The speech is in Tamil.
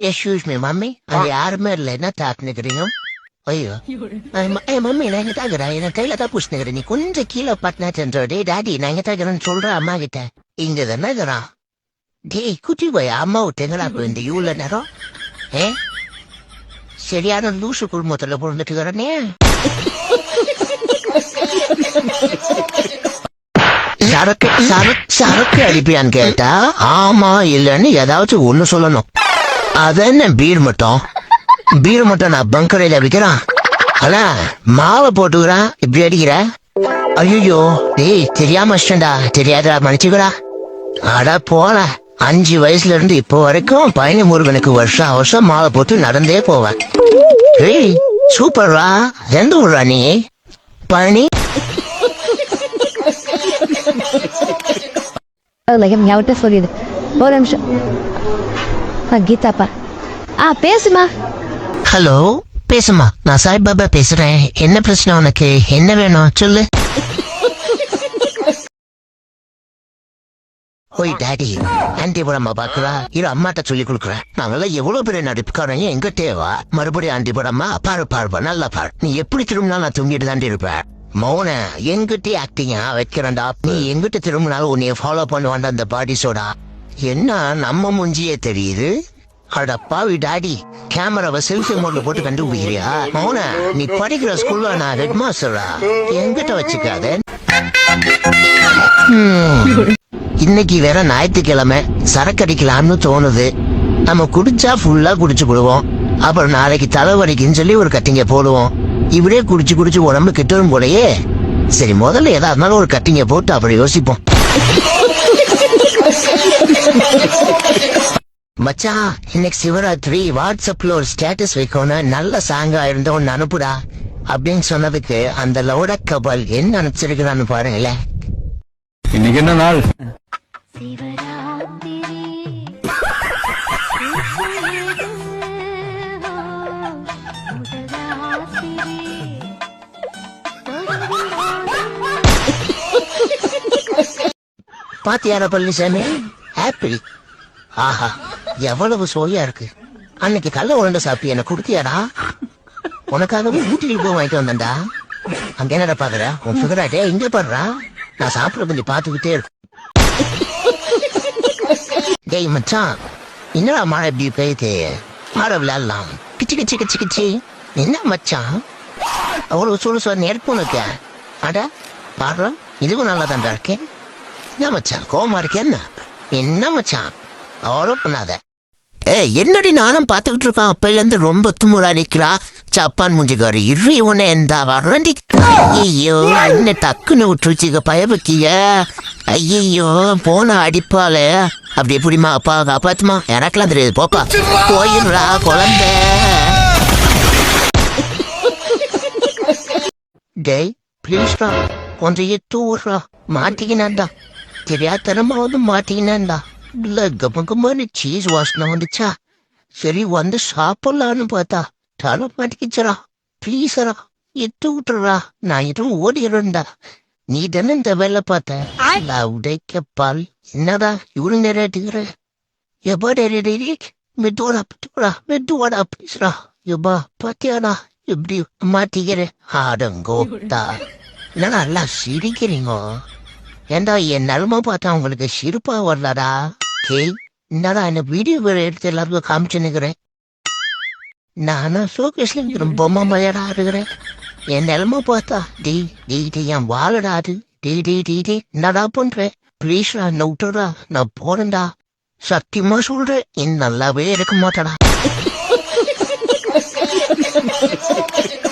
எக்ஸ்கியூஸ் மீ மம்மி அங்க யாருமே இல்ல என்ன தாக்குனுக்குறீங்க ஐயோ ஏ மம்மி நான் எங்க தாக்குறேன் என் கையில தான் புஷ்ணுக்கிறேன் நீ கொஞ்சம் கீழே பட்டினா சென்றோ டே டாடி நான் எங்க தாக்குறேன்னு சொல்றேன் அம்மா கிட்ட இங்க தானே இருக்கிறான் டேய் குட்டி போய் அம்மா விட்டுங்களா இப்போ இந்த இவ்வளோ நேரம் ஏ சரியான லூசு குடும்பத்துல பிறந்துட்டு இருக்கிறனே சரக்கு சரக்கு சரக்கு அடிப்பியான்னு கேட்டா ஆமா இல்லன்னு ஏதாச்சும் ஒண்ணு சொல்லணும் அது என்ன பீர் மட்டும்? பீர் மட்டும் நான் பங்கரையில விற்கிறான் அண்ணா மாவை போட்டுக்கிறான் இப்படி அடிக்கிற? ஐயோ டேய் தெரியாம அஷ்டண்டா தெரியாதடா மன்னிச்சுக்கடா. அட போல அஞ்சு வயசுல இருந்து இப்போ வரைக்கும் பழனி முருகனுக்கு வருஷம் வருஷம் மாலை போட்டு நடந்தே போவேன். ஏய் சூப்பர்ரா. எந்த ஊர்ரா நீ? பழனி? லைகம் சொல்லிடு ஒரு நிமிஷம் கீதாப்பா. ஆ பேசுமா. ஹலோ பேசுமா. நான் சாய்பாபா பேசுறேன். என்ன பிரச்சனை உனக்கு? என்ன வேணும்? சொல்லு. ஓய் டாடி. ஆண்டி படமா பாக்குறா? இரு அம்மாட்ட சொல்லி கொடுக்குறேன். நாங்களாம் எவ்வளவு பெரிய நடிப்புக்காரங்க? எங்க தேவா மறுபடியும் ஆண்டி படமா பாரு பாருப்பா நல்லா பாரு. நீ எப்படி திரும்பினாலும் நான் தூங்கிட்டு தாண்டி இருப்பேன். மௌன எங்கிட்டே ஆக்டிங்கா வைக்கிறேன்டா. நீ எங்கிட்ட திரும்பினாலும் உன்னைய ஃபாலோ பண்ணுவான்டா அந்த சோடா என்ன நம்ம முஞ்சியே தெரியுது? அடப்பாவி டாடி கேமராவை செல்ஃபி மோட்ல போட்டு கண்டுபிடிக்கிறியா? மௌன நீ படிக்கிற ஸ்கூல்ல நான் ஹெட் மாஸ்டரா எங்கிட்ட வச்சுக்காத இன்னைக்கு வேற ஞாயிற்றுக்கிழமை சரக்கு அடிக்கலாம்னு தோணுது. நம்ம குடிச்சா ஃபுல்லா குடிச்சு விடுவோம் அப்புறம் நாளைக்கு தலைவலிக்குன்னு சொல்லி ஒரு கட்டிங்க போடுவோம். இப்படியே குடிச்சு குடிச்சு உடம்பு கிட்டரும் போலயே. சரி முதல்ல ஏதா இருந்தாலும் ஒரு கட்டிங்க போட்டு அப்புறம் யோசிப்போம். மச்சான் இன்னைக்கு சிவராத்திரி வாட்ஸ்அப்ல ஒரு ஸ்டேட்டஸ் வைக்கணும் நல்ல சாங்கா இருந்த ஒன்னு அனுப்புடா. அப்படின்னு சொன்னதுக்கு அந்த லவுட கபல் என்ன அனுப்பிச்சிருக்கிறான்னு பாருங்களேன் இன்னைக்கு என்ன நாள்? பாத்தியாரா பழனிசாமி? ஆப்பிள் ஆஹா எவ்வளவு சோயா இருக்கு. அன்னைக்கு கல்ல உருண்டை சாப்பிட்டு என்ன கொடுத்தியாடா? உனக்காகவே ஊட்டிக்கு போய் வாங்கிட்டு வந்தேன்டா. அங்க என்னடா பாக்குற? உன் ஃபிகராட்டே இங்க பாடுறா நான் சாப்பிட கொஞ்சம் பார்த்துக்கிட்டே இருக்கேன் டேய் மச்சான் என்னடா மழை இப்படி பெய்யுது? மாட விளையாடலாம் கிச்சி கிச்சி கிச்சி கிச்சி. என்ன மச்சான்? அவ்வளவு சொல்லு சொல்ல நெருப்பு உனக்கு அட பாடுறோம் இதுவும் நல்லா தான் இருக்கேன். என்ன மச்சான் கோமா இருக்கே என்ன? என்ன மச்சான்? அவ்வளோ பண்ணாத. ஏ என்னடி நானும் பார்த்துக்கிட்டு இருக்கான் அப்பையிலேருந்து ரொம்ப துமுறா நிற்கிறா சப்பான் மூஞ்சிக்காரு இரு உன்னை எந்த வரண்டி ஐயோ என்ன டக்குன்னு விட்டுருச்சுக்க பயபக்கிய. ஐயோ போன அடிப்பால அப்படி எப்படிமா அப்பா காப்பாத்துமா? எனக்கெல்லாம் தெரியாது. போப்பா போயிடுறா குழந்த. டேய் ப்ளீஸ்ரா கொஞ்சம் எட்டு விட்றா மாட்டிக்கினான்டா தெரியாதனமாவது மாட்டிக்கினான்டா இல்ல கம்ம கம்மனு சீஸ் வாசனை வந்துச்சா? சரி வந்து சாப்பிடலான்னு பார்த்தா தலை மாட்டிக்கிச்சரா ப்ளீஸரா எட்டு விட்டுறா நான் எதுவும் ஓடிடுறேன்டா. நீ தானே இந்த வேலை பார்த்த? உடைக்கப்பால் என்னடா இவரு நிறையாட்டுக்கிற எப்பா டேரி மெதுவாடா மெதுவாடா மெதுவாடா ப்ளீஸ்ரா எப்பா பாத்தியாடா எப்படி மாட்டிக்கிறேன் ஆடங்கோட்டா என்னடா எல்லாம் சிரிக்கிறீங்க? ஏண்டா என் நிலமை பார்த்தா உங்களுக்கு சிரிப்பா வரலடா கே என்னடா என்ன வீடியோ வேற எடுத்து எல்லாருக்கும் காமிச்சுன்னுக்கிறேன் நானும் ஷோகேஸ்ல இருக்கிற பொம்மை மயடா இருக்கிறேன். என் நிலமை பார்த்தா டி டி டி என் வாழடா அது. டி டி டி டி என்னடா பண்றேன் ப்ளீஸ்டா நவுட்டுடா நான் போறேன்டா. சத்தியமா சொல்றேன் என் நல்லாவே இருக்க மாட்டடா.